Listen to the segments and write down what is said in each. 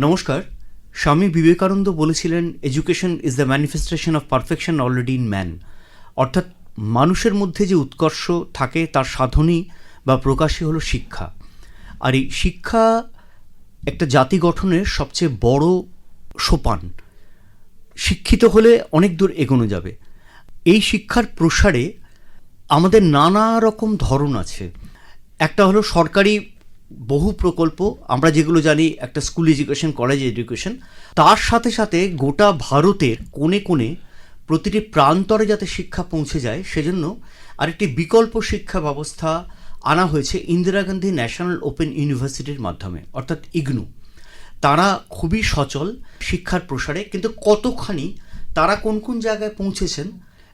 নমস্কার, স্বামী বিবেকানন্দ বলেছিলেন education is the manifestation of perfection already in man অর্থাৎ মানুষের মধ্যে যে উৎকর্ষ থাকে, তার সাধনই বা প্রকাশই হলো শিক্ষা। আর এই শিক্ষা একটা জাতি গঠনের সবচেয়ে বড় সোপান। শিক্ষিত হলে অনেক দূর এগোনো যাবে। এই শিক্ষার প্রসারে আমাদের নানা রকম ধরন আছে। একটা হলো সরকারি বহু প্রকল্প, আমরা যেগুলো জানি, একটা স্কুল এডুকেশন কলেজ এডুকেশন তার সাথে সাথে গোটা ভারতের কোণে কোণে প্রতিটি প্রান্তরে যাতে শিক্ষা পৌঁছে যায়, সেজন্য আরেকটি বিকল্প শিক্ষা ব্যবস্থা আনা হয়েছে ইন্দিরা গান্ধী ন্যাশনাল ওপেন ইউনিভার্সিটির মাধ্যমে, অর্থাৎ ইগনু। তারা খুবই সচল শিক্ষার প্রসারে, কিন্তু কতখানি তারা কোন কোন জায়গায় পৌঁছেছেন,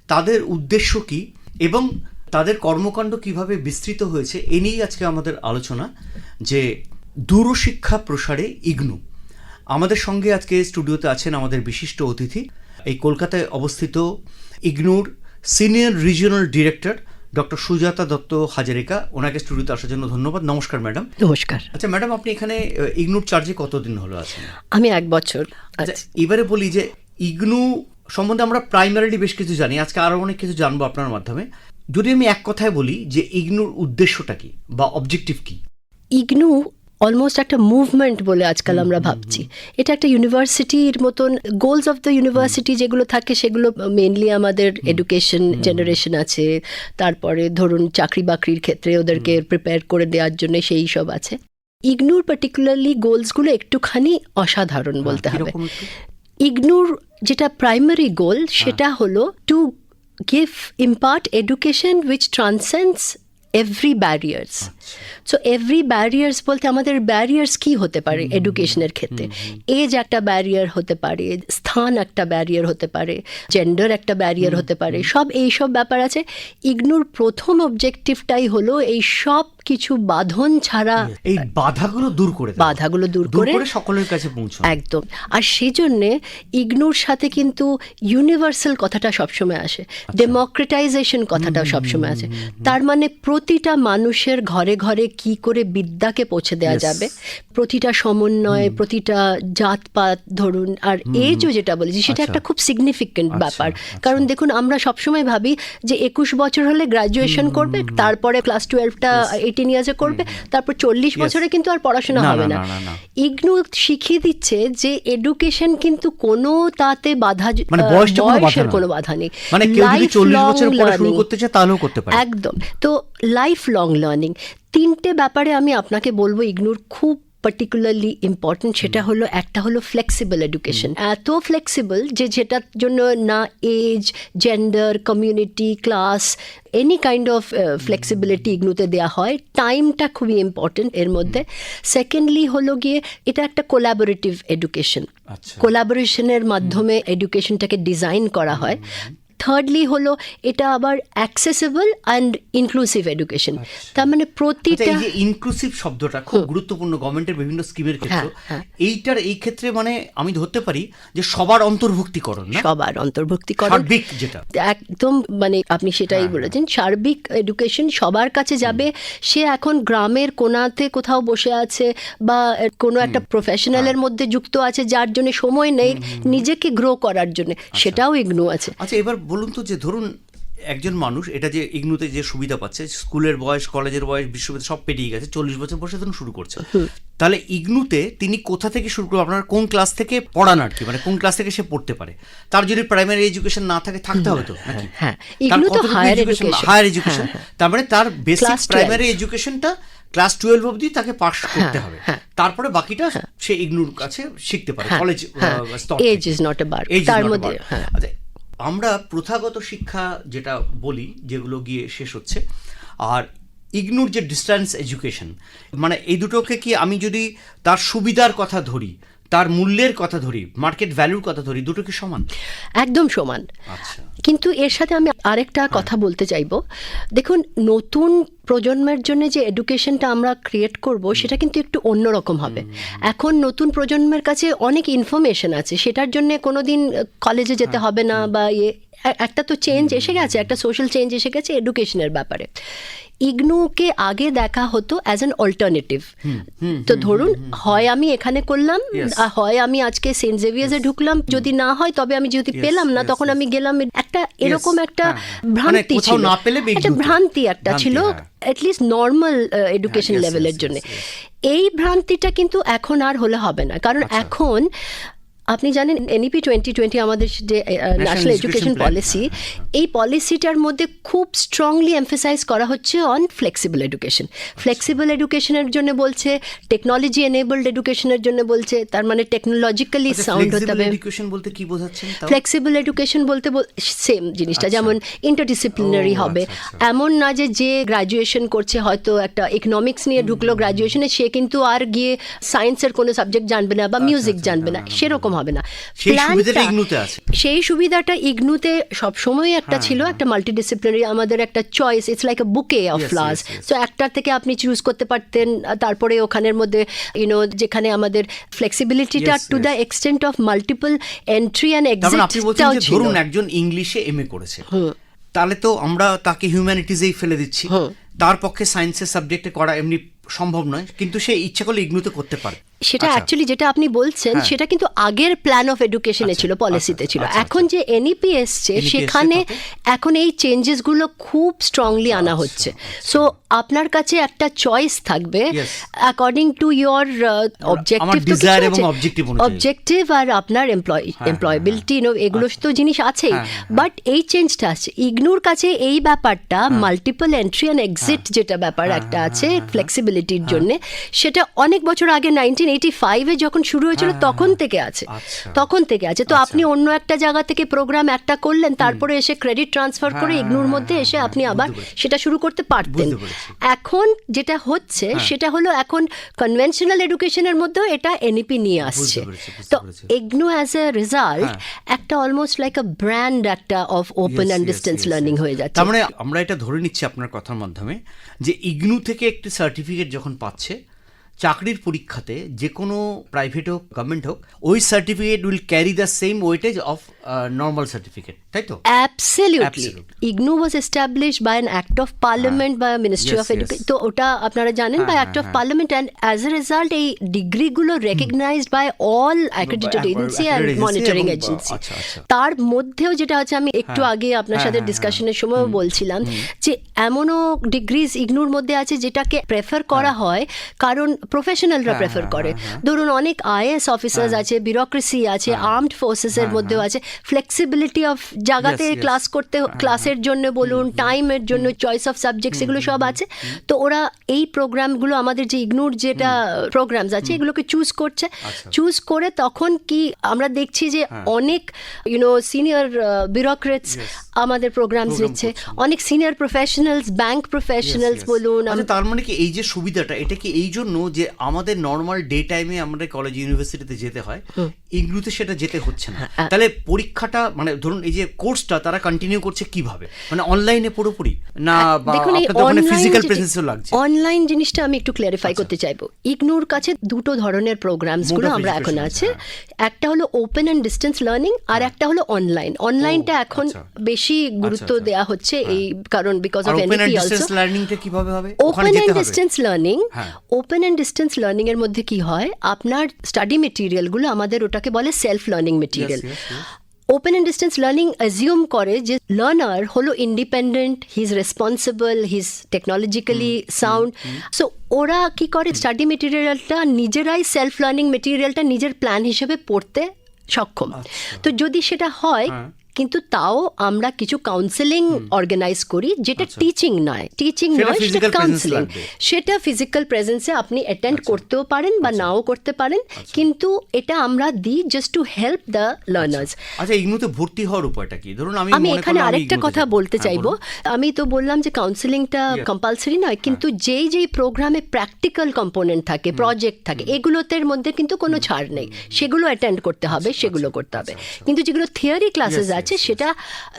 তাদের উদ্দেশ্য কি, এবং তাদের কর্মকাণ্ড কীভাবে বিস্তৃত হয়েছে এ নিয়েই আজকে আমাদের আলোচনা যে দূরশিক্ষা প্রসারে ইগনু। আমাদের সঙ্গে আজকে স্টুডিওতে আছেন আমাদের বিশিষ্ট অতিথি। এই কলকাতায় অবস্থিত ইগনুর senior regional director doctor Sujata Dutta Hazarika. ওনাকে স্টুডিওতে আসার জন্য ধন্যবাদ। নমস্কার ম্যাডাম। নমস্কার। আচ্ছা ম্যাডাম আপনি এখানে ইগনুর চার্জে কতদিন হলো আছেন? আমি এক বছর আচ্ছা এবারে বলি যে ইগনু সম্বন্ধে আমরা প্রাইমারিলি বেশ কিছু জানি। আজকে আরও অনেক কিছু জানব আপনার মাধ্যমে। যদি আমি এক কথায় বলি যে ইগনুর উদ্দেশ্যটা কি বা অবজেক্টিভ কি? ইগনু অলমোস্ট একটা মুভমেন্ট বলে আজকাল আমরা ভাবছি। এটা একটা ইউনিভার্সিটির মতন গোলস অফ দ্য ইউনিভার্সিটি যেগুলো থাকে সেগুলো মেনলি আমাদের এডুকেশন জেনারেশন আছে। তারপরে ধরুন চাকরি বাকরির ক্ষেত্রে ওদেরকে প্রিপেয়ার করে দেওয়ার জন্য সেই সব আছে। ইগনুর পার্টিকুলারলি গোলসগুলো একটুখানি অসাধারণ বলতে হবে। ইগনুর যেটা প্রাইমারি গোল সেটা হলো to give impart education which transcends every barriers so every barriers বলতে আমাদের ব্যারিয়ার্স কি হতে পারে এডুকেশনের ক্ষেত্রে? এজ একটা ব্যারিয়ার হতে পারে স্থান একটা ব্যারিয়ার হতে পারে জেন্ডার একটা ব্যারিয়ার হতে পারে সব এই সব ব্যাপার আছে। ইগনুর প্রথম অবজেক্টিভটাই হলো এই সব কিছু বাঁধন ছাড়া এই বাধাগুলো দূর করে বাধাগুলো দূর করে সকলের কাছে পৌঁছানো। একদম। আর সেই জন্যে ইগনুর সাথে কিন্তু ইউনিভার্সাল কথাটা সবসময় আসে। ডেমোক্রেটাইজেশন কথাটা সবসময় আছে তার মানে প্রতিটা মানুষের ঘরে ঘরে কি করে বিদ্যাকে পৌঁছে দেওয়া যাবে? প্রতিটা সমন্বয় প্রতিটা জাতপাত ধরুন আর এজও যেটা বলেছি সেটা আচ্ছা। একটা খুব সিগনিফিকেন্ট আচ্ছা, ব্যাপার। আচ্ছা। কারণ দেখুন আমরা সবসময় ভাবি যে একুশ বছর হলে গ্রাজুয়েশন করবে তারপরে ক্লাস টুয়েলভটা এইটিন ইয়ার্সে করবে তারপর চল্লিশ বছরে কিন্তু আর পড়াশোনা হবে না। ইগনু শিখিয়ে দিচ্ছে যে এডুকেশন কিন্তু কোনো তাতে বাধা মানে বয়সের কোনো বাধা নেই। মানে কেউ যদি চল্লিশ বছর পরে শুরু করতে চায় তাহলেও করতে পারে। একদম। তো লাইফ লং লার্নিং তিনটে ব্যাপারে আমি আপনাকে বলব ইগনুর খুব পার্টিকুলারলি ইম্পর্টেন্ট সেটা হলো একটা হলো ফ্লেক্সিবল এডুকেশন এত ফ্লেক্সিবল যে যেটার জন্য না age gender community class any kind of flexibility ইগনুতে দেওয়া হয় টাইমটা খুবই ইম্পর্টেন্ট এর মধ্যে। সেকেন্ডলি হলো গিয়ে এটা একটা কোলাবোরেটিভ এডুকেশন কোলাবোরেশনের মাধ্যমে এডুকেশনটাকে ডিজাইন করা হয়। থার্ডলি হলো এটা আবার অ্যাক্সেসিবল অ্যান্ড ইনক্লুসিভ এডুকেশন তার মানে আচ্ছা প্রতিটা যে ইনক্লুসিভ শব্দটা খুব গুরুত্বপূর্ণ গভর্নমেন্টের বিভিন্ন স্কিমের ক্ষেত্রে হ্যাঁ, হ্যাঁ। এইটার এই ক্ষেত্রে মানে আমি ধরতে পারি যে সবার অন্তর্ভুক্তিকরণ সবার অন্তর্ভুক্তিকরণ। সার্বিক যেটা। একদম মানে আপনি সেটাই হ্যাঁ, বলেছেন সার্বিক এডুকেশন সবার কাছে যাবে। সে এখন গ্রামের কোনাতে কোথাও বসে আছে বা কোনো একটা হ্যাঁ। প্রফেশনালের মধ্যে যুক্ত আছে যার জন্য সময় নেই নিজেকে গ্রো করার জন্য সেটাও ইগনু আছে। আচ্ছা এবার বলুন তো যে ধরুন একজন মানুষ এটা যে ইগনুতে যে সুবিধা পাচ্ছে স্কুলের বয়স কলেজের বয়স বিশ্ববিদ্যালয় সব পেরিয়ে গেছে চল্লিশ বছর বয়সে তখন শুরু করছে। তাহলে ইগনুতে তিনি কোথা থেকে শুরু করবেন? আপনার কোন ক্লাস থেকে পড়ান আর কি? মানে কোন ক্লাস থেকে সে পড়তে পারে? তার যদি প্রাইমারি এডুকেশন না থাকে থাকতে হবে তো নাকি? হ্যাঁ হায়ার এডুকেশন তার মানে তার বেসিক প্রাইমারি এডুকেশনটা ক্লাস টুয়েলভ অবধি তাকে পাস করতে হবে। হ্যাঁ। তারপরে বাকিটা সে ইগনুর কাছে শিখতে পারে হ্যাঁ, কলেজ হ্যাঁ। Age is not a bar তার মধ্যে হ্যাঁ। আচ্ছা, আমরা প্রথাগত শিক্ষা যেটা বলি, যেগুলো গিয়ে শেষ হচ্ছে, আর ইগনুর যে ডিস্ট্যান্স এডুকেশন মানে এই দুটোকে কি আমি যদি তার সুবিধার কথা ধরি তার মূল্যের কথা ধরি মার্কেট ভ্যালুর কথা ধরি দুটো কি সমান? একদম সমান। আচ্ছা। কিন্তু এর সাথে আমি আরেকটা কথা বলতে চাইব। দেখুন নতুন প্রজন্মের জন্য যে এডুকেশনটা আমরা ক্রিয়েট করব সেটা কিন্তু একটু অন্যরকম হবে। এখন নতুন প্রজন্মের কাছে অনেক ইনফরমেশন আছে। সেটার জন্য কোনো দিন কলেজে যেতে হবে না বা ইয়ে একটা তো চেঞ্জ এসে গেছে একটা সোশ্যাল চেঞ্জ এসে গেছে এডুকেশনের ব্যাপারে। ইগনুকে আগে দেখা হতো অ্যাজ অ্যান অল্টারনেটিভ তো ধরুন হয় আমি এখানে করলাম হয় আমি আজকে সেন্ট জেভিয়ার্সে ঢুকলাম যদি না হয় তবে আমি যদি পেলাম না তখন আমি গেলাম একটা এরকম একটা হ্যাঁ। মানে ভ্রান্তি ছিল। একটা ভ্রান্তি একটা ছিল। অ্যাটলিস্ট নর্মাল এডুকেশন লেভেলের জন্য। এই ভ্রান্তিটা কিন্তু এখন আর হলে হবে না। কারণ আচ্ছা। এখন আপনি জানেন এনইপি টোয়েন্টি টোয়েন্টি আমাদের যে ন্যাশনাল এডুকেশন পলিসি এই পলিসিটার মধ্যে খুব স্ট্রংলি এমফেসাইজ করা হচ্ছে অন ফ্লেক্সিবল এডুকেশন ফ্লেক্সিবল এডুকেশনের জন্য বলছে টেকনোলজি এনেবলড এডুকেশনের জন্য বলছে তার মানে টেকনোলজিক্যালি সাউন্ড হতে হবে এডুকেশন বলতে কি বোঝাচ্ছেন ফ্লেক্সিবল এডুকেশন বলতে সেম জিনিসটা আচ্ছা। যেমন ইন্টারডিসিপ্লিনারি হবে আচ্ছা, আচ্ছা। এমন না যে যে গ্রাজুয়েশন করছে হয়তো একটা ইকোনমিক্স নিয়ে ঢুকলো গ্রাজুয়েশনে সে কিন্তু আর গিয়ে সায়েন্সের কোনো সাবজেক্ট জানবে না বা মিউজিক আচ্ছা, জানবে না হ্যাঁ, হ্যাঁ, সেরকম হবে না। সেই সুবিধাটা ইগনুতে সবসময় একটা হ্যাঁ, ছিল একটা মাল্টিডিসিপ্লিনারি আমাদের একটা চয়েস ইটস লাইক এ বুকে অফ ফ্লাওয়ার্স yes, yes. একটার থেকে আপনি চুজ করতে পারতেন তারপরে ওখানের মধ্যে ইউনো যেখানে আমাদের ফ্লেক্সিবিলিটিটা to the extent of multiple entry and ছিল। ধরুন একজন ইংলিশে এমএ করেছে। তাহলে তো আমরা তাকে হিউম্যানিটিজেই ফেলে দিচ্ছি। তার পক্ষে সায়েন্সের সাবজেক্টে করা এমনি সম্ভব নয় কিন্তু সে ইচ্ছা করলে ইগনুতে করতে পারে। সেটা আচ্ছা। অ্যাকচুয়ালি যেটা আপনি বলছেন হ্যাঁ। সেটা কিন্তু আগের প্ল্যান অফ এডুকেশনে আচ্ছা, ছিল পলিসিতে আচ্ছা, ছিল। আচ্ছা, এখন যে এনইপি এসছে সেখানে এখন এই চেঞ্জেসগুলো খুব স্ট্রংলি আনা হচ্ছে। সো আপনার কাছে একটা চয়েস থাকবে। According to your objective. Objective আর আপনার এমপ্লয় এমপ্লয়েবিলিটি এগুলো তো জিনিস আছেই। হ্যাঁ, হ্যাঁ, বাট এই চেঞ্জটা আছে। ইগনুর কাছে এই ব্যাপারটা মাল্টিপল এন্ট্রি অ্যান্ড এক্সিট যেটা ব্যাপার হ্যাঁ, একটা আছে ফ্লেক্সিবিলিটির জন্য। সেটা অনেক বছর আগে নাইনটিন এইটি ফাইভে যখন শুরু হয়েছিল তখন থেকে আছে। হ্যাঁ, আচ্ছা। তখন থেকে আছে। তো আচ্ছা। আপনি অন্য একটা জায়গা থেকে প্রোগ্রাম একটা করলেন তারপরে এসে ক্রেডিট ট্রান্সফার করে হ্যাঁ, ইগনুর হ্যাঁ, মধ্যে এসে হ্যাঁ, আপনি আবার সেটা শুরু করতে পারতেন। এখন যেটা হচ্ছে সেটা হলো এখন কনভেনশনাল এডুকেশনের মধ্যেও এটা এনইপি নিয়ে আসছে। তো। ইগনু অ্যাজ এ রেজাল্ট হ্যাঁ। একটা অলমোস্ট লাইক আ ব্র্যান্ড একটা of open and distance learning হয়ে যাচ্ছে। তার মানে আমরা এটা ধরে নিচ্ছি আপনার কথার মাধ্যমে যে ইগনু থেকে একটি সার্টিফিকেট যখন পাচ্ছে চাকরির পরীক্ষাতে যে কোনো প্রাইভেট হোক গভর্নমেন্ট হোক, ওই certificate will carry the same weightage of normal certificate তাই তো absolutely. IGNOU was establish by an act of parliament বা মিনিস্ট্রি অফ. এডুকেশন তো ওটা আপনারা জানেন বাই হ্যাঁ, অ্যাক্ট অফ হ্যাঁ, parliament and as a result এই ডিগ্রিগুলো recognised by all accredited agency and monitoring agency. তার মধ্যেও যেটা হচ্ছে আমি একটু হ্যাঁ, আগে আপনার হ্যাঁ, সাথে হ্যাঁ, ডিসকাশনের সময়ও বলছিলাম যে এমনও ডিগ্রিজ ইগনুর মধ্যে আছে যেটাকে প্রেফার করা হয় কারণ প্রফেশনালরা হ্যাঁ, প্রেফার হ্যাঁ, করে। হ্যাঁ, ধরুন অনেক আইএস অফিসার্স আছে বিউরোক্রেসি আছে আর্মড ফোর্সেসের মধ্যেও আছে ফ্লেক্সিবিলিটি অফ জায়গাতে. ক্লাস করতে ক্লাসের জন্য বলুন টাইমের জন্য চয়েস অফ সাবজেক্টস এগুলো সব আছে। তো ওরা এই প্রোগ্রামগুলো আমাদের যে ইগনোর যেটা প্রোগ্রামস আছে এগুলোকে চুজ করছে। আচ্ছা। চুজ করে তখন কি আমরা দেখছি যে অনেক ইউনো সিনিয়র বিউরোক্রেটস আমাদের প্রোগ্রামস দিচ্ছে। অনেক সিনিয়র প্রফেশনালস ব্যাংক প্রফেশনালস. বলুন আচ্ছা তার মানে কি এই যে সুবিধাটা এটা কি এই জন্য যে আমাদের নর্মাল ডে টাইমে আমাদের কলেজ ইউনিভার্সিটিতে যেতে হয়? ইগলুতে সেটা যেতে হচ্ছে না। হ্যাঁ, তাহলে পরীক্ষাটা মানে ধরুন এই যে কোর্সটা তারা কন্টিনিউ করছে কীভাবে? মানে অনলাইনে পুরোপুরি? না ফিজিক্যাল প্রেজেন্সও লাগছে? অনলাইন জিনিসটা আমি একটু ক্লিয়ারিফাই করতে চাইব। ইগনুর কাছে দুটো ধরনের প্রোগ্রামসগুলো আমরা এখন আছে। একটা হলো ওপেন অ্যান্ড ডিস্টেন্স লার্নিং আর একটা হলো অনলাইন অনলাইনটা এখন আচ্ছা। বেশি গুরুত্ব আচ্ছা। দেওয়া হচ্ছে এই কারণ বিকজ অফ অ্যান্ড অলসো লার্নিংটা কীভাবে হবে? ওপেন অ্যান্ড ডিস্টেন্স লার্নিং হ্যাঁ। ওপেন অ্যান্ড ডিস্টেন্স লার্নিং এর মধ্যে কি হয়? আপনার স্টাডি মেটেরিয়ালগুলো আমাদের ওটাকে বলে self learning material. Open and distance learning assume করে যে লার্নার হলো independent he is responsible he is technologically sound so ওরা কি করে? স্টাডি মেটেরিয়ালটা নিজেরাই সেলফ লার্নিং মেটেরিয়ালটা নিজের প্ল্যান হিসেবে পড়তে সক্ষম। তো যদি সেটা হয় হ্যাঁ। কিন্তু তাও আমরা কিছু কাউন্সেলিং অর্গানাইজ করি যেটা টিচিং নয়। টিচিং নয় সেটা কাউন্সেলিং সেটা ফিজিক্যাল প্রেজেন্সে আপনি অ্যাটেন্ড করতেও পারেন বা নাও করতে পারেন কিন্তু এটা আমরা দিই just to help the learners আচ্ছা। ইগনুতে ভর্তি হওয়ার উপায়টা কি? ধরুন আমি আমি এখানে আরেকটা কথা বলতে হ্যাঁ, চাইব। আমি তো বললাম যে কাউন্সিলিংটা. কম্পালসারি নয় কিন্তু যেই যেই প্রোগ্রামে প্র্যাকটিক্যাল কম্পোনেন্ট থাকে প্রজেক্ট থাকে এগুলোতে মধ্যে কিন্তু কোনো ছাড় নেই। সেগুলো অ্যাটেন্ড করতে হবে সেগুলো করতে হবে। কিন্তু যেগুলো থিওরি ক্লাসেস আছে আছে সেটা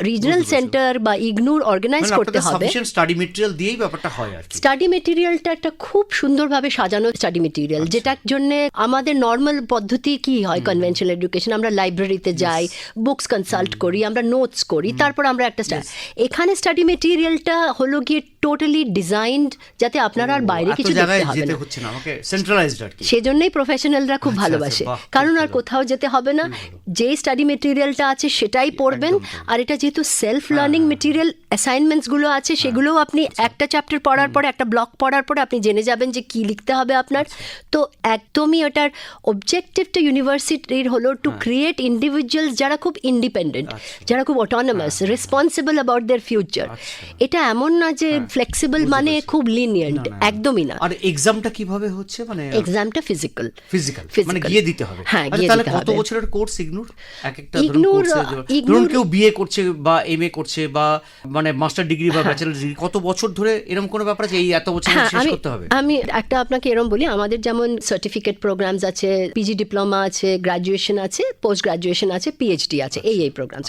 রিজনাল সেন্টার বা ইগনুর অর্গানাইজ করতে হবে। স্টাডি মেটেরিয়াল দিয়েই ব্যাপারটা হয় আর স্টাডি মেটেরিয়ালটা একটা খুব সুন্দরভাবে সাজানো স্টাডি মেটেরিয়াল আচ্ছা। যেটার জন্য আমাদের নর্মাল পদ্ধতি কি হয় কনভেনশনাল এডুকেশন আমরা লাইব্রেরিতে যাই বুকস কনসাল্ট করি আমরা নোটস করি তারপর আমরা একটা এখানে স্টাডি মেটেরিয়ালটা হলো গিয়ে টোটালি ডিজাইনড যাতে আপনার আর বাইরে কিছু দেখতে হবে না। হচ্ছে না আমাকে সেন্ট্রালাইজড আর সেজন্যই প্রফেশনালরা খুব আচ্ছা, ভালোবাসে আচ্ছা, খুব কারণ আর কোথাও যেতে হবে না। যে স্টাডি মেটেরিয়ালটা আছে সেটাই পড়বেন তাই। আর এটা যেহেতু সেলফ লার্নিং মেটেরিয়াল অ্যাসাইনমেন্টসগুলো আছে হ্যাঁ। সেগুলোও আপনি একটা চ্যাপ্টার পড়ার পরে একটা ব্লক পড়ার পরে আপনি জেনে যাবেন যে কি লিখতে হবে আপনার। তো একদমই ওটার অবজেক্টিভটা ইউনিভার্সিটির হলো টু হ্যাঁ। ক্রিয়েট ইন্ডিভিজুয়ালস যারা খুব ইন্ডিপেন্ডেন্ট আচ্ছা। যারা খুব autonomous responsible about their future এটা এমন না যে ফ্লেক্সিবল মানে খুব লিনিয়েন্ট একদমই না। আর এক্সামটা কীভাবে হচ্ছে? মানে এক্সামটা ফিজিক্যাল ফিজিক্যাল মানে গিয়ে দিতে হবে। হ্যাঁ, আচ্ছা, গিয়ে দিতে কত বছরের কোর্স ইগনুর এক একটা ধরুন কোর্সে ইগনুর- ধরুন কেউ বিএ করছে বা এমএ করছে বা মানে মাস্টার ডিগ্রি বা ব্যাচেলার ডিগ্রি কত বছর ধরে এরকম কোনো ব্যাপার আছে? এই এত বছর হ্যাঁ শেষ আমি করতে হবে? আমি একটা আপনাকে এরকম বলি আমাদের যেমন সার্টিফিকেট প্রোগ্রামস আছে পিজি ডিপ্লোমা আছে গ্রাজুয়েশন আছে পোস্ট গ্রাজুয়েশন আছে পিএইচডি আছে এই এই প্রোগ্রামস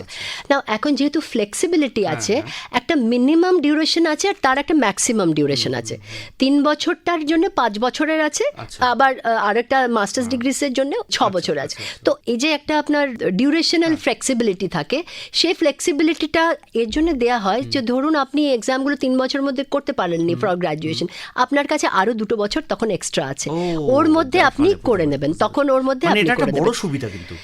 নাও এখন যেহেতু ফ্লেক্সিবিলিটি আছে একটা মিনিমাম ডিউরেশন আছে আর তার একটা ম্যাক্সিমাম ডিউরেশন আছে। তিন বছরটার জন্য পাঁচ বছরের আছে আচ্ছা। আবার আরেকটা মাস্টার্স ডিগ্রিসের জন্য ছ বছর আছে। তো এই যে একটা আপনার ডিউরেশনাল ফ্লেক্সিবিলিটি থাকে সেই ফ্লেক্সিবিলিটিটা এর জন্য দেওয়া হয় যে ধরুন আপনি এক্সামগুলো তিন বছর মধ্যে করতে পারেননি ফর গ্রাজুয়েশন আপনার কাছে আরও দুটো বছর তখন এক্সট্রা আছে। ওর মধ্যে আপনি করে নেবেন তখন ওর মধ্যে মানে আপনি করে বড় সুবিধা কিন্তু.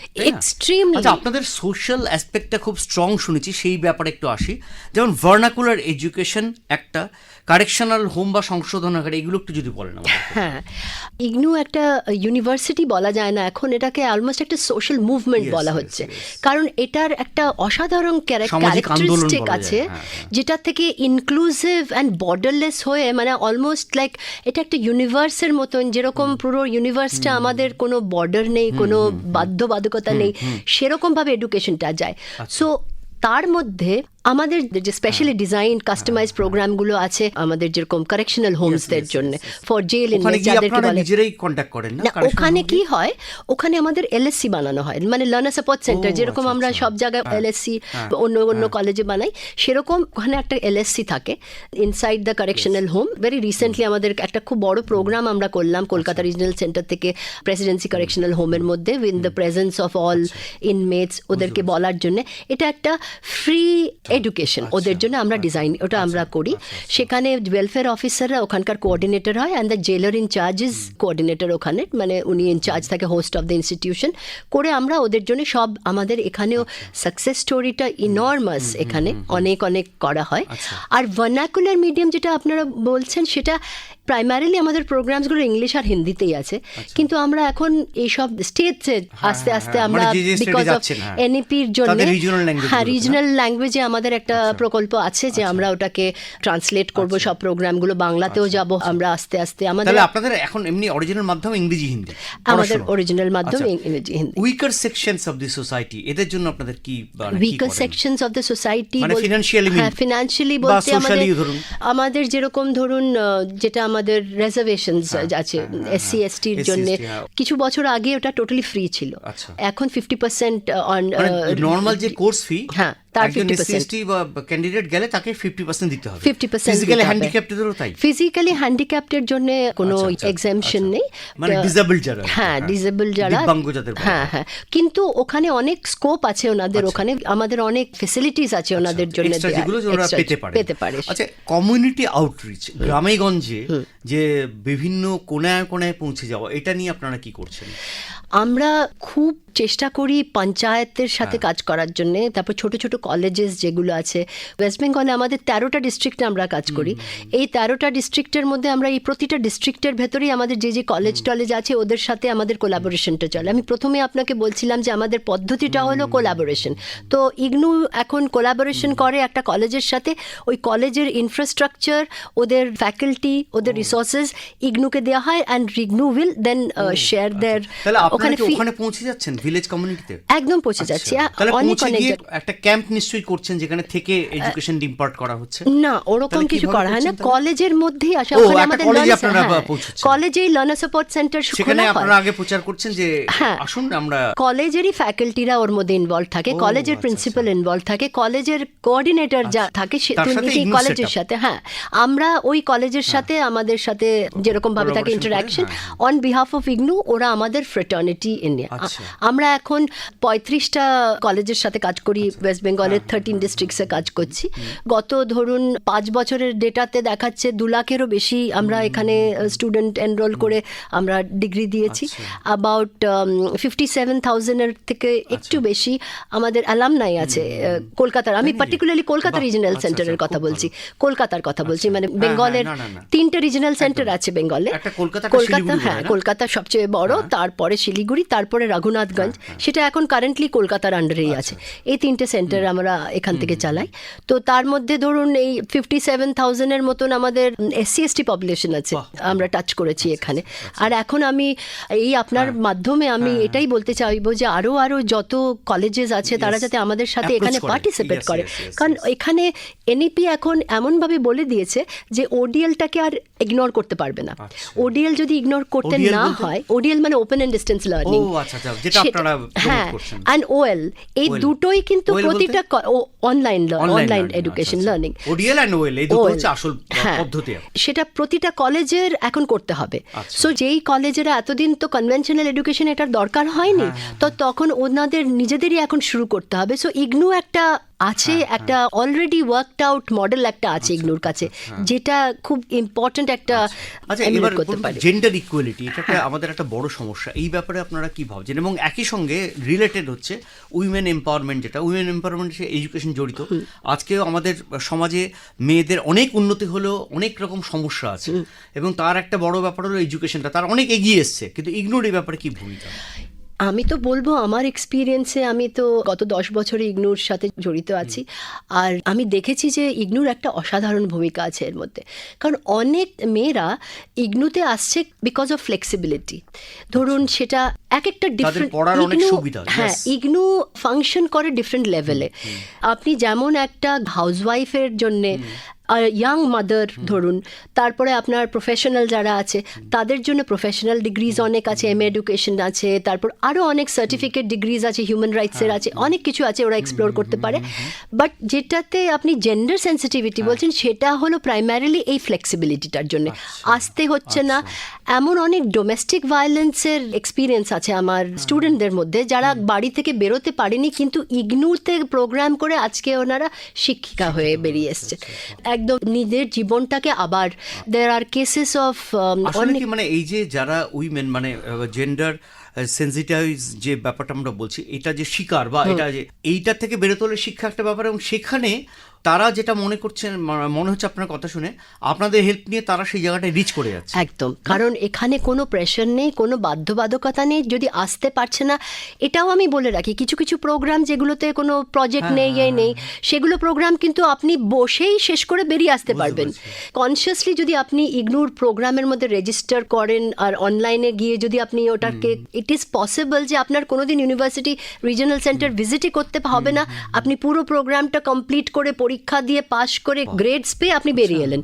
আচ্ছা আপনাদের সোশ্যাল অ্যাসপেক্টটা খুব স্ট্রং শুনেছি সেই ব্যাপারে একটু আসি। যেমন ভার্নাকুলার এডুকেশন একটা কারেকশনাল হোম বা সংশোধনাগার এগুলো একটু যদি বলেন হ্যাঁ ইগনু একটা ইউনিভার্সিটি বলা যায় না এখন এটাকে অলমোস্ট একটা সোশ্যাল মুভমেন্ট বলা হচ্ছে। কারণ এটার একটা অসাধারণ ক্যারেক্টারিস্টিক আছে হ্যাঁ, হ্যাঁ। যেটা থেকে ইনক্লুসিভ অ্যান্ড বর্ডারলেস হয়ে মানে অলমোস্ট লাইক এটা একটা ইউনিভার্সের মতন যেরকম পুরো ইউনিভার্সটা আমাদের কোনো বর্ডার নেই কোনো বাধ্যবাধকতা নেই সেরকমভাবে এডুকেশনটা যায়। আচ্ছা। সো তার মধ্যে আমাদের যে স্পেশালি ডিজাইন কাস্টমাইজ প্রোগ্রামগুলো আছে আমাদের যেরকম কারেকশনাল হোমসদের জন্য ফর জেল করেন না? ওখানে কি হয়? ওখানে আমাদের এলএসসি বানানো হয় মানে লার্নার সাপোর্ট সেন্টার যেরকম আচ্ছা, আমরা আচ্ছা। সব জায়গায় এলএসসি অন্য অন্য কলেজে বানাই সেরকম ওখানে একটা এলএসসি থাকে inside the correctional home very recently আমাদের একটা খুব বড় প্রোগ্রাম আমরা করলাম কলকাতা আচ্ছা। রিজনাল সেন্টার থেকে প্রেসিডেন্সি কারেকশনাল হোমের মধ্যে win the presence of all. Inmates ওদেরকে বলার জন্য। এটা একটা ফ্রি এডুকেশন আচ্ছা। ওদের জন্য আমরা ডিজাইন ওটা আমরা করি। সেখানে ওয়েলফেয়ার অফিসাররা ওখানকার কোঅর্ডিনেটর হয় and the jailer incharge is coordinator ওখানে মানে উনি ইনচার্জ থাকে হোস্ট অফ দ্য ইনস্টিটিউশন করে আমরা ওদের জন্য সব আমাদের এখানেও সাকসেস স্টোরিটা ইনর্মাস এখানে অনেক অনেক করা হয়। আচ্ছা। আর ভার্নাকুলার মিডিয়াম যেটা আপনারা বলছেন সেটা প্রাইমারিলি আমাদের প্রোগ্রামসগুলো ইংলিশ আর হিন্দিতেই আছে। কিন্তু আমরা এখন এইসব স্টেটসে আস্তে আস্তে হ্যাঁ, আমরা মানে যে যে state এ বিকজ অফ হ্যাঁ। এনইপির জন্য হ্যাঁ রিজনাল ল্যাঙ্গুয়েজে আমাদের একটা প্রকল্প আছে যে আমরা ওটাকে ট্রান্সলেট করব সব প্রোগ্রামগুলো বাংলাতেও যাব আমরা আস্তে আস্তে। আমাদের আপনাদের এখন এমনি অরিজিনাল মাধ্যম ইংরেজি হিন্দি? আমাদের অরিজিনাল মাধ্যম ইংরেজি Hindi. Weaker sections of the society এদের জন্য আপনাদের কি মানে weaker sections of the society মানে হ্যাঁ ফিনান্সিয়ালি বা বলতে আমাদের। আমাদের যেরকম ধরুন যেটা আমাদের রেজার্ভেশন আছে এসসি এসটির জন্য হ্যাঁ। কিছু বছর আগে ওটা টোটালি ফ্রি ছিল আচ্ছা। এখন ফিফটি পার্সেন্ট অন নর্মাল যে কোর্স ফি হ্যাঁ, তার একজন 50% এসসি বা ক্যান্ডিডেট গেলে তাকে 50% দিতে হবে। 50% ফিজিক্যালি হ্যান্ডিক্যাপ্টেদেরও তাই ফিজিক্যালি হ্যান্ডিক্যাপ্টের জন্য কোনো আচ্ছা, আচ্ছা, এক্সামশন আচ্ছা। নেই। মানে disabled যারা হ্যাঁ হ্যাঁ। ডিসেবল যারা দিব্যাঙ্গ যাদের হ্যাঁ হ্যাঁ। কিন্তু ওখানে অনেক স্কোপ আছে ওনাদের ওখানে আমাদের অনেক ফেসিলিটিস আছে ওনাদের জন্য যেগুলো ওরা পেতে পারে। পেতে পারে। আচ্ছা কমিউনিটি আউটরিচ গ্রামে গঞ্জে যে বিভিন্ন কোনায় কোনায় পৌঁছে যাওয়া এটা নিয়ে আপনারা কি করছেন? আমরা খুব চেষ্টা করি পঞ্চায়েতের সাথে হ্যাঁ। কাজ করার জন্য। তারপর ছোট ছোট কলেজেস যেগুলো আছে ওয়েস্ট বেঙ্গলে আমাদের তেরোটা ডিস্ট্রিক্টে আমরা কাজ করি। এই তেরোটা ডিস্ট্রিক্টের মধ্যে আমরা এই প্রতিটা ডিস্ট্রিক্টের ভেতরেই আমাদের যে যে কলেজ টলেজ আছে ওদের সাথে আমাদের কোলাবোরেশনটা চলে। আমি প্রথমে আপনাকে বলছিলাম যে আমাদের পদ্ধতিটা হলো কোলাবোরেশন তো ইগনু এখন কোলাবোরেশন করে একটা কলেজের সাথে। ওই কলেজের ইনফ্রাস্ট্রাকচার ওদের ফ্যাকাল্টি ওদের রিসোর্সেস ইগনুকে দেওয়া হয় and IGNOU will then share their ওখানে ওখানে পৌঁছে যাচ্ছেন? ভিলেজ কমিউনিটিতে একদম পৌঁছে যাচ্ছি। আচ্ছা। তাহলে অনেক অনেক একটা ক্যাম্প নিশ্চয়ই করছেন যেখানে থেকে এডুকেশন ইম্পার্ট করা হচ্ছে। না ওরকম কিছু করা হয় না। কলেজের মধ্যেই আসা ওখানে আমাদের কলেজে আপনারা হ্যাঁ। কলেজেই লার্নার সাপোর্ট সেন্টার সেখানে আপনারা আগে প্রচার করছেন যে হ্যাঁ। আসুন আমরা কলেজেরই ফ্যাকাল্টিরা ওর মধ্যে ইনভলভ থাকে কলেজের আচ্ছা, প্রিন্সিপাল ইনভলভ থাকে কলেজের কোঅর্ডিনেটর যা থাকে সেই কলেজের সাথে হ্যাঁ। আমরা ওই কলেজের সাথে আমাদের সাথে যেরকম ভাবে থাকে ইন্টারাকশন হ্যাঁ, অন বিহাফ অফ ইগনু ওরা আমাদের ফ্রেটার্নিটি ইন্ডিয়া আচ্ছা। আমরা এখন পঁয়ত্রিশটা কলেজের সাথে কাজ করি। ওয়েস্ট বেঙ্গলের থার্টিন ডিস্ট্রিক্টসে কাজ করছি। গত ধরুন পাঁচ বছরের ডেটাতে দেখাচ্ছে দু লাখেরও বেশি আমরা এখানে স্টুডেন্ট এনরোল করে আমরা ডিগ্রি দিয়েছি। অ্যাবাউট ফিফটি সেভেন থাউজেন্ডের থেকে একটু আচ্ছা। বেশি আমাদের অ্যালামনাই আছে কলকাতার। আমি পার্টিকুলারলি কলকাতা রিজনাল সেন্টারের আচ্ছা, কথা বলছি। কলকাতার কথা বলছি। মানে হ্যাঁ, বেঙ্গলের না, না। তিনটে রিজনাল সেন্টার আছে বেঙ্গলে কলকাতা, একটা হ্যাঁ কলকাতা সবচেয়ে বড় তারপরে শিলিগুড়ি তারপরে রঘুনাথগঞ্জ সেটা এখন কারেন্টলি কলকাতার আন্ডারেই আছে। এই তিনটে সেন্টার আমরা এখান থেকে চালাই। তো তার মধ্যে ধরুন এই ফিফটি সেভেন থাউজেন্ডের মতন আমাদের এসসি এসটি পপুলেশন আছে আমরা টাচ করেছি এখানে। আর এখন আমি এই আপনার মাধ্যমে আমি এটাই বলতে চাইব যে আরও আরও যত কলেজেস আছে তারা যাতে আমাদের সাথে এখানে পার্টিসিপেট করে। কারণ এখানে এনইপি এখন এমনভাবে বলে দিয়েছে যে ওডিএলটাকে আর ইগনোর করতে পারবে না। আচ্ছা। ওডিএল যদি ইগনোর করতে না হয় ওডিএল মানে ওপেন এন্ড ডিস্টেন্স লার্নিং ও, আচ্ছা, আচ্ছা, যেটা আপনারা হ্যাঁ। ওএল এই দুটোই কিন্তু প্রতিটা অনলাইন অনলাইন আচ্ছা, education learning ODL and OL এই দুটো হচ্ছে আসল হ্যাঁ, পদ্ধতি সেটা প্রতিটা কলেজের এখন করতে হবে। আচ্ছা। সো যেই কলেজেরা এতদিন তো কনভেনশনাল এডুকেশন এটার দরকার হয়নি হ্যাঁ, তো তখন ওনাদের নিজেদেরই এখন শুরু করতে হবে। সো ইগনু একটা আছে হ্যাঁ, একটা অলরেডি ওয়ার্কড আউট মডেল একটা আছে এগুলোর কাছে যেটা খুব ইম্পর্ট্যান্ট একটা আচ্ছা করতে পারে। জেন্ডার ইকুয়ালিটি এটা একটা আমাদের একটা বড় সমস্যা। এই ব্যাপারে আপনারা কি ভাবছেন? এবং একই সঙ্গে রিলেটেড হচ্ছে উইমেন এম্পাওয়ারমেন্ট যেটা। উইমেন এম্পাওয়ারমেন্ট এডুকেশন জড়িত। আজকেও আমাদের সমাজে মেয়েদের অনেক উন্নতি হলেও অনেক রকম সমস্যা আছে। এবং তার একটা বড় ব্যাপার হলো এডুকেশনটা তার অনেক এগিয়ে এসছে। কিন্তু ইগনোর এই ব্যাপারে কি ভূমিকা? আমি তো বলব আমার এক্সপিরিয়েন্সে আমি তো গত দশ বছরে ইগনুর সাথে জড়িত আছি। আর আমি দেখেছি যে ইগনুর একটা অসাধারণ ভূমিকা আছে এর মধ্যে। কারণ অনেক মেয়েরা ইগনুতে আসছে বিকজ অফ ফ্লেক্সিবিলিটি ধরুন সেটা এক একটা ডিফারেন্ট হ্যাঁ ইগনু ফাংশন করে ডিফারেন্ট লেভেলে আপনি যেমন একটা হাউসওয়াইফের জন্যে ইয়াং মাদার ধরুন তারপরে আপনার প্রফেশনাল যারা আছে তাদের জন্য প্রফেশনাল ডিগ্রিজ অনেক আছে এম এডুকেশন আছে তারপর আরও অনেক সার্টিফিকেট ডিগ্রিজ আছে হিউম্যান রাইটসের আছে অনেক কিছু আছে ওরা এক্সপ্লোর করতে পারে। বাট যেটাতে আপনি জেন্ডার সেন্সিটিভিটি বলছেন সেটা হলো প্রাইমারিলি এই ফ্লেক্সিবিলিটিটার জন্য। আসতে হচ্ছে না। এমন অনেক ডোমেস্টিক ভায়োলেন্সের এক্সপিরিয়েন্স আছে আমার স্টুডেন্টদের মধ্যে যারা বাড়ি থেকে বেরোতে পারেনি কিন্তু ইগনুতে প্রোগ্রাম করে আজকে ওনারা শিক্ষিকা হয়ে বেরিয়ে এসছে। একদম নিজের জীবনটাকে আবার দের আর কেসেস অফ অনেক মানে এই যে যারা উইমেন মানে জেন্ডার সেন্সিটাইজ যে ব্যাপারটা আমরা বলছি এটা যে শিকার বা এটা যে এইটা থেকে বেরোতে হলে শিক্ষা একটা ব্যাপার এবং সেখানে তারা যেটা মনে করছেন মনে হচ্ছে আপনার কথা শুনে আপনাদের হেল্প নিয়ে তারা সেই জায়গাটায় রিচ করে যাচ্ছে। একদম। কারণ এখানে কোনো প্রেশার নেই কোনো বাধ্যবাধকতা নেই যদি আসতে পারছে না এটাও আমি বলে রাখি কিছু কিছু প্রোগ্রাম যেগুলোতে কোনো প্রজেক্ট হ্যাঁ, নেই এই নেই সেগুলো প্রোগ্রাম কিন্তু আপনি বসেই শেষ করে বেরিয়ে আসতে পারবেন। কনসিয়াসলি যদি আপনি ইগনোর প্রোগ্রামের মধ্যে রেজিস্টার করেন আর অনলাইনে গিয়ে যদি আপনি ওটাকে ইট ইজ পসিবল যে আপনার কোনোদিন ইউনিভার্সিটি রিজনাল সেন্টার ভিজিটই করতে হবে না। আপনি পুরো প্রোগ্রামটা কমপ্লিট করে পরীক্ষা দিয়ে পাশ করে গ্রেডস পেয়ে আপনি বেরিয়ে এলেন।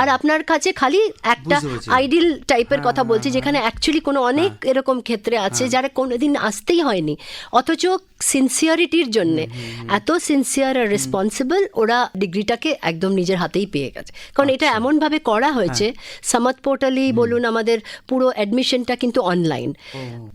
আর আপনার কাছে খালি একটা আইডিয়াল টাইপের কথা বলছি যেখানে অ্যাকচুয়ালি কোনো অনেক এরকম ক্ষেত্রে আছে যারা কোনোদিন আসতেই হয়নি। অথচ সিনসিয়ারিটির জন্য। এত সিনসিয়ার আর রেসপন্সিবল ওরা ডিগ্রিটাকে একদম নিজের হাতেই পেয়ে গেছে। কারণ এটা এমনভাবে করা হয়েছে সামাদ পোর্টালেই বলুন আমাদের পুরো অ্যাডমিশনটা কিন্তু অনলাইন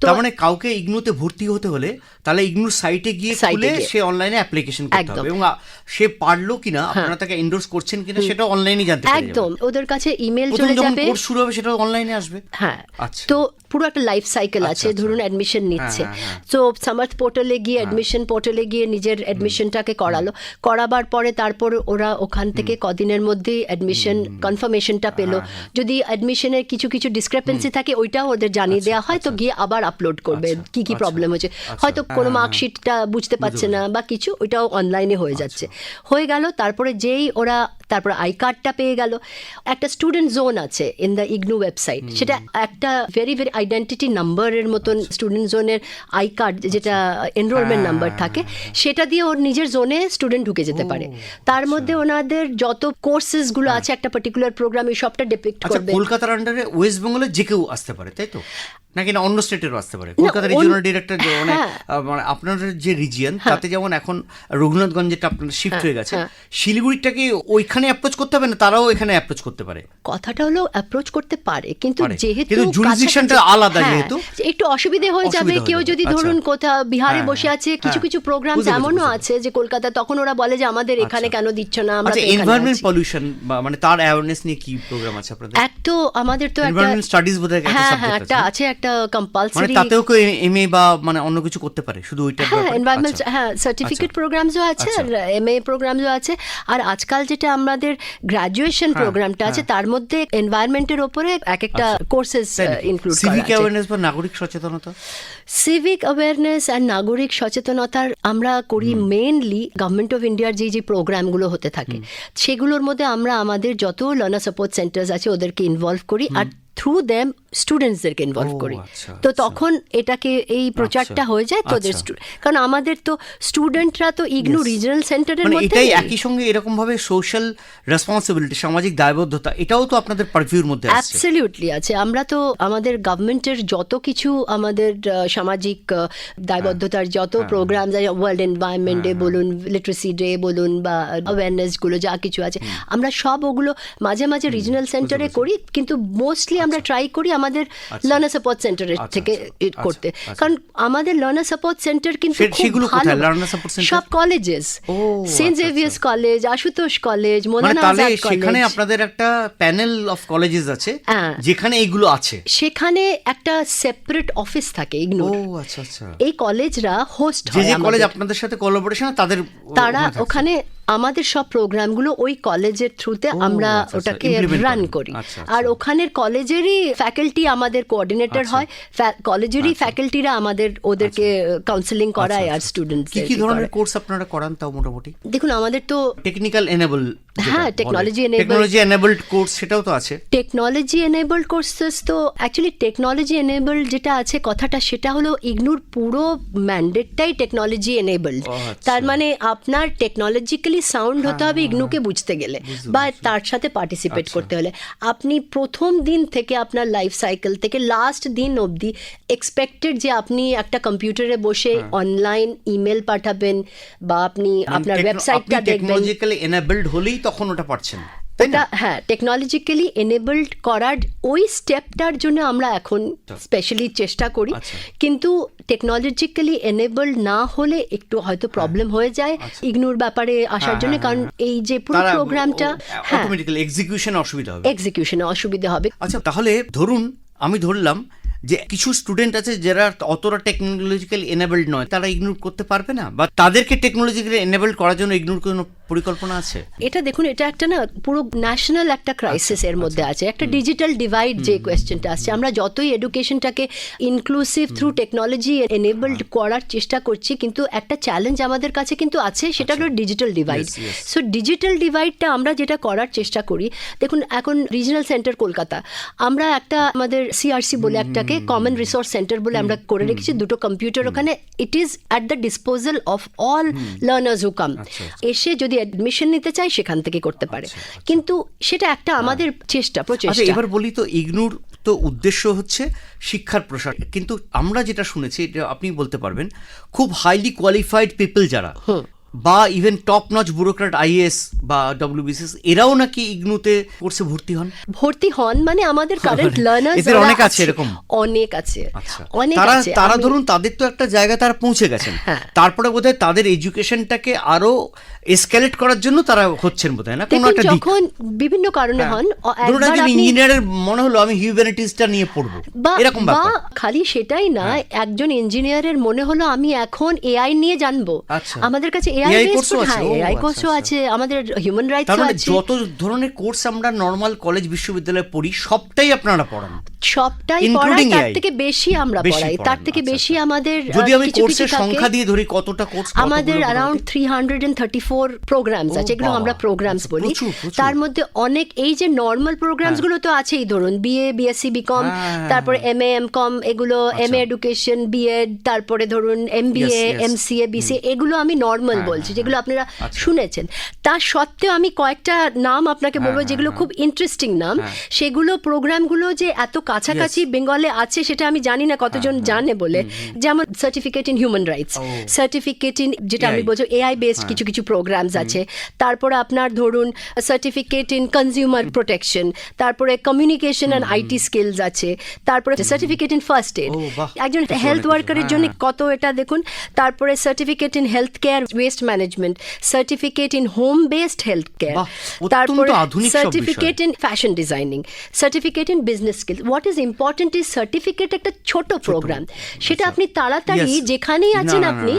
তার মানে কাউকে ইগনুতে ভর্তি হতে হলে তাহলে ইগনুর সাইটে গিয়ে খুলে সে অনলাইনে অ্যাপ্লিকেশন করতে। হবে। এবং সে পারল কিনা আপনারা তাকে এন্ডোর্স করছেন কিনা সেটা অনলাইনে জানতে একদম। ওদের কাছে ইমেল চলে যাবে। কোর্স শুরু হবে সেটা অনলাইনে আসবে? হ্যাঁ। আচ্ছা। তো পুরো একটা লাইফ সাইকেল আচ্ছা, আছে আচ্ছা। ধরুন অ্যাডমিশন নিচ্ছে। হ্যাঁ, হ্যাঁ, তো সামার্থ পোর্টালে গিয়ে অ্যাডমিশন পোর্টালে গিয়ে নিজের অ্যাডমিশনটাকে করালো। করাবার পরে তারপর ওরা ওখান থেকে কদিনের মধ্যেই অ্যাডমিশন কনফার্মেশনটা পেল। হ্যাঁ, যদি অ্যাডমিশনের কিছু কিছু ডিসক্রিপেন্সি থাকে ওইটাও ওদের জানিয়ে দেওয়া হয় তো গিয়ে আবার আপলোড করবে। আচ্ছা, কি কি আচ্ছা, প্রবলেম হচ্ছে? আচ্ছা, হয়তো হ্যাঁ, কোনো মার্কশিটটা বুঝতে পারছে না বা কিছু ওইটাও অনলাইনে হয়ে যাচ্ছে। হয়ে গেল তারপরে যেই ওরা তারপর আই কার্ডটা পেয়ে গেল। একটা স্টুডেন্ট জোন আছে ইন দ্য ইগনু ওয়েবসাইট সেটা একটা ভেরি ভেরি আইডেন্টিটি নাম্বারের মতন স্টুডেন্ট জোনের আই কার্ড যেটা এনরোলমেন্ট নাম্বার থাকে সেটা দিয়ে ওর নিজের জোনে স্টুডেন্ট ঢুকে যেতে পারে। তার মধ্যে ওনাদের যত কোর্সেসগুলো আছে একটা পার্টিকুলার প্রোগ্রাম এই সবটা ডেপিক্ট আচ্ছা করবে। কলকাতার আন্ডারে ওয়েস্ট বেঙ্গলের যে কেউ আসতে পারে তাই তো? নাকি না অন্য স্টেটেরও আসতে পারে? রিজিওনাল ডিরেক্টর মানে হ্যাঁ। মানে আপনার যে রিজিয়ন তাতে যেমন এখন আপনার শিফট হয়ে গেছে হ্যাঁ। শিলিগুড়িটাকে ওইখানে অ্যাপ্রোচ করতে হবে না? তারাও এখানে অ্যাপ্রোচ করতে পারে? কথাটা হলো অ্যাপ্রোচ করতে পারে কিন্তু যেহেতু কিন্তু jurisdiction-টা আলাদা হ্যাঁ, যেহেতু। একটু অসুবিধে হয়ে যাবে। কেউ যদি আচ্ছা। ধরুন কোথাও বিহারে হ্যাঁ, বসে আছে কিছু হ্যাঁ। কিছু প্রোগ্রাম এমনও আছে যে কলকাতা তখন ওরা বলে যে আমাদের এখানে কেন দিচ্ছ না আমরা আচ্ছা এনভায়রনমেন্ট পলিউশন মানে তার অ্যাওয়ারনেস নিয়ে কি প্রোগ্রাম আছে আপনাদের? এক তো আমাদের তো একটা স্টাডিজ বোধহয় একটা হ্যাঁ হ্যাঁ সাবজেক্ট আছে একটা মানে তাতেও কেউ এমএ বা মানে অন্য কিছু করতে পারে শুধু ওইটা হ্যাঁ এনভায়রনমেন্ট হ্যাঁ সার্টিফিকেট প্রোগ্রামসও আছে আর এম এ প্রোগ্রামসও আছে আর আজকাল যেটা আমাদের গ্রাজুয়েশন হ্যাঁ, প্রোগ্রামটা আছে তার মধ্যে এনভায়রনমেন্টের ওপরে এক একটা কোর্সেস ইনক্লুড করা সিভিক অ্যাওয়ারনেস বা নাগরিক সচেতনতা? সিভিক অ্যাওয়ারনেস আর নাগরিক সচেতনতার আমরা করি মেনলি গভর্নমেন্ট অফ ইন্ডিয়ার যে যে প্রোগ্রামগুলো হতে থাকে। সেগুলোর মধ্যে আমরা আমাদের যত লার্নার সাপোর্ট সেন্টার্স আছে ওদেরকে ইনভলভ করি। আর থ্রু দেম স্টুডেন্টসদেরকে ইনভলভ করি। আচ্ছা, তো আচ্ছা। তখন এটাকে এই প্রচারটা হয়ে যায় তোদের আচ্ছা। কারণ আমাদের তো স্টুডেন্টরা তো ইগনু রিজনাল সেন্টারের মধ্যে এটাই একই সঙ্গে এরকম ভাবে সোশ্যাল রেসপন্সিবিলিটি সামাজিক দায়বদ্ধতা এটাও তো আপনাদের পারভিউর মধ্যে আসছে। অ্যাবসলিউটলি আছে। আমরা তো আমাদের গভর্নমেন্টের যত কিছু আমাদের সামাজিক দায়বদ্ধতার যত প্রোগ্রাম ওয়ার্ল্ড এনভায়রনমেন্ট ডে বলুন লিটারেসি ডে বলুন বা অ্যাওয়ারনেসগুলো যা কিছু আছে আমরা সব ওগুলো মাঝে মাঝে রিজনাল সেন্টারে করি কিন্তু মোস্টলি আমরা ট্রাই করি আমাদের লার্নার সাপোর্ট সেন্টারের আচ্ছা, থেকে আচ্ছা, আচ্ছা, করতে। আচ্ছা। কারণ আমাদের লার্নার সাপোর্ট সেন্টার কিন্তু? সব কলেজেস সেন্ট আচ্ছা, Xavier's college Ashutosh college Maulana Azad সেখানে আপনাদের একটা প্যানেল অফ কলেজেস আছে হ্যাঁ। যেখানে এইগুলো আছে? সেখানে একটা সেপারেট অফিস থাকে ও ইগনোর আচ্ছা আচ্ছা। এই কলেজরা হোস্ট যে যে কলেজ আপনাদের সাথে কোলাবোরেশন তাদের তারা ওখানে আমাদের সব প্রোগ্রামগুলো ওই কলেজের থ্রুতে আমরা আচ্ছা, আচ্ছা, ওটাকে রান করি। আচ্ছা, আর। ওখানের কলেজেরই ফ্যাকাল্টি আমাদের কোঅর্ডিনেটর। হয়। কলেজেরই ফ্যাকাল্টিরা আমাদের ওদেরকে কাউন্সিলিং করায় আর। স্টুডেন্টস কি ধরনের কোর্স আপনারা করান তাও মোটামুটি? দেখুন আমাদের তো টেকনিক্যাল এনেবল হ্যাঁ, enabled- টেকনোলজি এনেবলড কোর্স সেটাও তো আছে। টেকনোলজি এনেবলড কোর্সেস তো অ্যাকচুয়ালি টেকনোলজি এনেবলড যেটা আছে কথাটা সেটা হলো ইগনুর পুরো ম্যান্ডেটটাই টেকনোলজি এনেবলড। তার মানে আপনার টেকনোলজিক্যালি সাউন্ড হতে হবে ইগনুকে বুঝতে গেলে বা তার সাথে পার্টিসিপেট আচ্ছা। করতে হলে আপনি প্রথম দিন থেকে আপনার লাইফ সাইকেল থেকে লাস্ট দিন অবধি এক্সপেক্টেড যে আপনি একটা কম্পিউটারে বসে হ্যাঁ। অনলাইন ইমেল পাঠাবেন বা আপনি মানে আপনার ওয়েবসাইটটা দেখবেন টেকনোলজিক্যালি এনেবলড হলেই তখন ওটা পারছেন ওটা হ্যাঁ টেকনোলজিক্যালি এনেবলড করার ওই স্টেপটার জন্য আমরা এখন স্পেশালি চেষ্টা করি। আচ্ছা। কিন্তু টেকনোলজিক্যালি এনেবলড না হলে একটু হয়তো প্রবলেম হয়ে যায় ইগনোর ব্যাপারে আসার হ্যাঁ, জন্য। হ্যাঁ, কারণ এই যে পুরো প্রোগ্রামটা হ্যাঁ। অটোমেটিক্যালি এক্সিকিউশন অসুবিধা হবে। এক্সিকিউশনে অসুবিধা হবে। আচ্ছা তাহলে ধরুন আমি ধরলাম যে কিছু স্টুডেন্ট আছে যারা অতটা টেকনোলজিক্যাল এনেবলড নয় তারা ইগনোর করতে পারবে না? বা তাদেরকে টেকনোলজিক্যালি এনেবলড করার জন্য ইগনোর কোনো পরিকল্পনা আছে? এটা দেখুন এটা একটা না পুরো ন্যাশনাল একটা ক্রাইসিস এর মধ্যে আছে। একটা ডিজিটাল ডিভাইড যে কোয়েশ্চেনটা আসছে আমরা যতই এডুকেশনটাকে ইনক্লুসিভ থ্রু টেকনোলজি এনেবলড করার চেষ্টা করছি কিন্তু একটা চ্যালেঞ্জ আমাদের কাছে কিন্তু আছে সেটা হলো ডিজিটাল ডিভাইড. সো ডিজিটাল ডিভাইডটা আমরা যেটা করার চেষ্টা করি দেখুন এখন রিজনাল সেন্টার কলকাতা। আমরা একটা আমাদের সিআরসি বলে একটাকে কমন রিসোর্স সেন্টার বলে আমরা করে রেখেছি। দুটো কম্পিউটার ওখানে। It is at the disposal of all learners who come আচ্ছা, এসে যদি অ্যাডমিশন নিতে চায় সেখান থেকে করতে পারে। কিন্তু সেটা একটা আমাদের চেষ্টা আচ্ছা প্রচেষ্টা এবার বলি তো ইগনোর তো উদ্দেশ্য হচ্ছে শিক্ষার প্রসার। কিন্তু আমরা যেটা শুনেছি এটা আপনি বলতে পারবেন খুব হাইলি কোয়ালিফাইড পিপল যারা বা even top notch bureaucrat IAS বা ডব্লিউবিসিএস এরাও নাকি ইগনুতে কোর্সে ভর্তি হন? ভর্তি হন মানে আমাদের কারেন্ট লার্নার্স এদের অনেক আছে এরকম? অনেক আছে। আচ্ছা। অনেক তারা আছে। তারা ধরুন তাদের তো একটা জায়গা তারা পৌঁছে গেছেন। হ্যাঁ। তারপরে বোধহয় তাদের এডুকেশনটাকে আরও এসকেলেট করার জন্য তারা হচ্ছেন বোধহয় না কোনো একটা দিক যখন বিভিন্ন কারণে হ্যাঁ। হন ধরুন একজন ইঞ্জিনিয়ারের মনে হলো আমি হিউম্যানিটিসটা নিয়ে পড়ব এরকম বা হ্যাঁ। খালি সেটাই না একজন ইঞ্জিনিয়ারের মনে হলো আমি এখন এআই নিয়ে জানব আচ্ছা। আমাদের কাছে এআই এআই কোর্সও আছে? হ্যাঁ এআই আচ্ছা, আচ্ছা। আছে আমাদের হিউম্যান মানে আছে যত ধরনের কোর্স আমরা নর্মাল কলেজ বিশ্ববিদ্যালয়ে পড়ি সবটাই আপনারা পড়ান সবটাই পড়াই তার থেকে বেশি আমরা পড়াই তার থেকে বেশি। আমাদের যদি আমি কোর্সের সংখ্যা দিয়ে ধরি কতটা কোর্স আমাদের অ্যান্ড থার্টি ফোর প্রোগ্রামস আছে এগুলো আমরা প্রোগ্রামস বলি। তার মধ্যে অনেক এই যে নর্মাল প্রোগ্রামসগুলো তো আছেই ধরুন বিএ বিএসসি বিকম হ্যাঁ, তারপরে এম এ এম কম এগুলো এম এ। এডুকেশন বিএড তারপরে ধরুন M B A. M C A BCA এগুলো আমি নর্মাল হ্যাঁ, বলছি হ্যাঁ, যেগুলো আপনারা আচ্ছা। শুনেছেন। তার সত্ত্বেও আমি কয়েকটা নাম আপনাকে বলব হ্যাঁ, যেগুলো হ্যাঁ, খুব ইন্টারেস্টিং নাম। হ্যাঁ। সেগুলো প্রোগ্রামগুলো যে এত কাছাকাছি বেঙ্গলে আছে সেটা আমি জানি না কতজন জানে বলে। যেমন certificate in human rights certificate in যেটা আমি বলছি এআই বেসড কিছু কিছু প্রোগ্রামস আছে। তারপরে আপনার ধরুন সার্টিফিকেট ইন কনজিউমার প্রোটেকশন তারপরে কমিউনিকেশন অ্যান্ড আইটি স্কিলস আছে তারপরে সার্টিফিকেট ইন ফার্স্ট এড একজন হেলথ ওয়ার্কারের হ্যাঁ, জন্য হ্যাঁ। কত এটা দেখুন তারপরে certificate in health care waste management certificate in home based health care তারপরে। Certificate in fashion designing certificate in business skill what is important is certificate একটা ছোট প্রোগ্রাম সেটা আপনি তাড়াতাড়ি যেখানেই আছেন আপনি।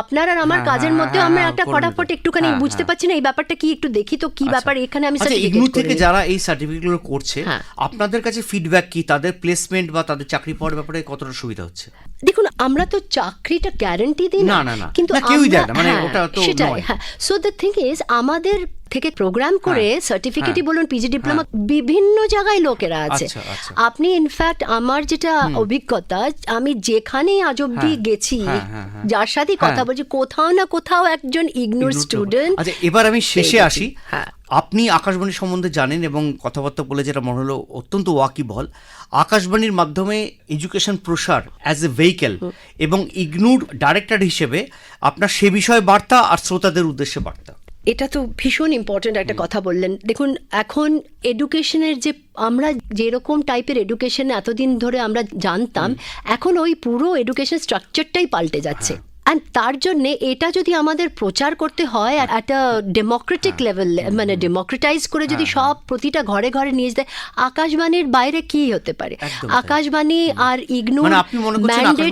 আপনার আর আমার হ্যাঁ, কাজের মধ্যে আমরা একটা ফটাফট। একটুখানি হ্যাঁ, বুঝতে হ্যাঁ। পারছি না এই ব্যাপারটা কি একটু দেখি তো কি ব্যাপার এখানে আমি আচ্ছা ইগনু থেকে যারা এই সার্টিফিকেটগুলো করছে হ্যাঁ। আপনাদের কাছে ফিডব্যাক কি তাদের প্লেসমেন্ট বা তাদের চাকরি পাওয়ার ব্যাপারে কতটা সুবিধা হচ্ছে দেখুন আমরা তো চাকরিটা গ্যারান্টি দিই না, না। কিন্তু কেউই দেয় না, মানে হ্যাঁ, ওটা তো সেটাই হ্যাঁ সো দ্য থিং ইজ আমাদের থেকে প্রোগ্রাম করে সার্টিফিকেটই হ্যাঁ। বলুন পিজি ডিপ্লোমা বিভিন্ন জায়গায় লোকেরা আছে আচ্ছা, আচ্ছা। আপনি ইনফ্যাক্ট আমার যেটা অভিজ্ঞতা আমি যেখানেই আজ অব্দি হ্যাঁ, গেছি হ্যাঁ, হ্যাঁ, হ্যাঁ। যার সাথে কথা হ্যাঁ। বলছি কোথাও না কোথাও একজন ইগনোর স্টুডেন্ট আচ্ছা এবার আমি শেষে আসি হ্যাঁ। আপনি আকাশবাণী সম্বন্ধে জানেন এবং কথাবার্তা বলে যেটা মনে হলো অত্যন্ত ওয়াকিবল আকাশবাণীর মাধ্যমে এডুকেশন প্রসার অ্যাজ এ ভেহিকেল এবং ইগনুর ডাইরেক্টর হিসেবে আপনার সে বিষয়ে বার্তা আর শ্রোতাদের উদ্দেশ্যে বার্তা। এটা তো ভীষণ ইম্পর্টেন্ট একটা কথা বললেন। দেখুন এখন এডুকেশনের যে আমরা যেরকম টাইপের এডুকেশন এতদিন ধরে আমরা জানতাম এখন ওই পুরো এডুকেশন স্ট্রাকচারটাই পাল্টে যাচ্ছে। অ্যান্ড তার জন্যে এটা যদি আমাদের প্রচার করতে হয় একটা ডেমোক্রেটিক লেভেল মানে ডেমোক্রেটাইজ করে যদি সব প্রতিটা ঘরে ঘরে নিয়ে যায় আকাশবাণীর বাইরে কি হতে পারে? আকাশবাণী আর ইগনু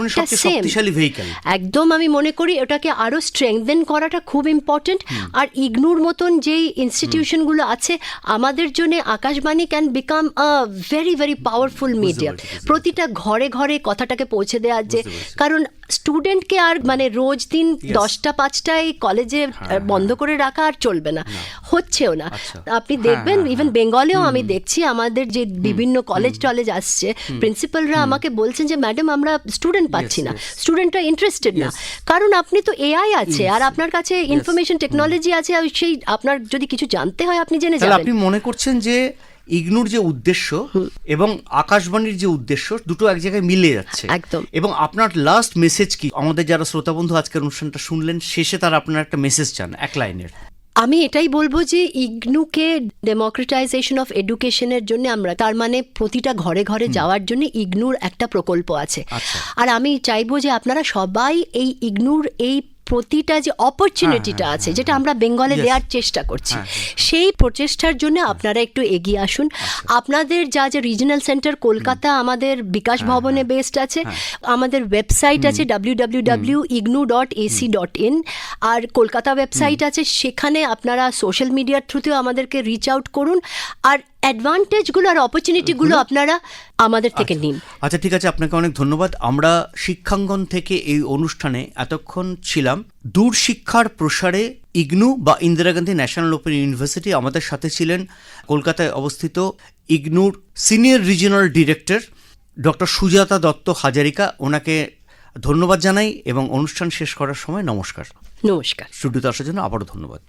শক্তিশালী vehicle? একদম আমি মনে করি ওটাকে আরও স্ট্রেংথেন করাটা খুব ইম্পর্টেন্ট আর ইগনুর মতন যেই ইনস্টিটিউশনগুলো আছে আমাদের জন্য Akashvani can become a very very powerful বুঝতে প্রতিটা ঘরে ঘরে কথাটাকে পৌঁছে দেওয়ার যে কারণ স্টুডেন্টকে আর মানে রোজ দিন. দশটা পাঁচটায় কলেজে বন্ধ করে রাখা আর চলবে না। হচ্ছেও না। আচ্ছা। আপনি হ্যাঁ, দেখবেন হ্যাঁ, ইভেন বেঙ্গলেও আমি দেখছি আমাদের যে বিভিন্ন কলেজ টলেজ আসছে প্রিন্সিপালরা আমাকে বলছেন যে ম্যাডাম আমরা স্টুডেন্ট পাচ্ছি না। স্টুডেন্টরা ইন্টারেস্টেড না। কারণ আপনি তো এআই আছে আর আপনার কাছে ইনফরমেশন টেকনোলজি আছে আর সেই আপনার যদি কিছু জানতে হয় আপনি জেনে যাবেন। আপনি মনে করছেন যে ইগনুর যে উদ্দেশ্য এবং আকাশবাণীর যে উদ্দেশ্য দুটো এক জায়গায় মিলে যাচ্ছে। একদম। এবং আপনার লাস্ট মেসেজ কি? আমাদের যারা শ্রোতা বন্ধু আজকের অনুষ্ঠানটা শুনলেন শেষে তারা আপনার একটা মেসেজ চান এক লাইনের। আমি এটাই বলব যে ইগনুকে ডেমোক্রেটাইজেশন অফ এডুকেশনের জন্য আমরা তার মানে প্রতিটা ঘরে ঘরে যাওয়ার জন্য ইগনুর একটা প্রকল্প আছে। আচ্ছা। আর আমি চাইব যে আপনারা সবাই এই ইগনুর এই প্রতিটা যে অপরচুনিটিটা আছে যেটা আমরা বেঙ্গলে. দেওয়ার চেষ্টা করছি। হ্যাঁ, সেই প্রচেষ্টার জন্য আপনারা একটু এগিয়ে আসুন। আপনাদের যা যে রিজনাল সেন্টার কলকাতা আমাদের বিকাশ ভবনে বেসড আছে আমাদের ওয়েবসাইট আছে। W W W IGNOU dot AC dot in R Kolkata website আছে। সেখানে আপনারা সোশ্যাল মিডিয়ার থ্রুতেও আমাদেরকে রিচ আউট করুন। আর অ্যাডভান্টেজগুলো আর অপরচুনিটিগুলো আপনারা আমাদের থেকে নিন। আচ্ছা ঠিক আছে আপনাকে অনেক ধন্যবাদ। আমরা শিক্ষাঙ্গন থেকে এই অনুষ্ঠানে এতক্ষণ ছিলাম। দূর শিক্ষার প্রসারে ইগনু বা Indira Gandhi National Open University আমাদের সাথে ছিলেন। কলকাতায় অবস্থিত ইগনুর senior regional director doctor Sujata Dutta Hazarika. ওনাকে ধন্যবাদ জানাই এবং অনুষ্ঠান শেষ করার সময় নমস্কার। নমস্কার। স্টুডিওতে আসার জন্য আবারও ধন্যবাদ।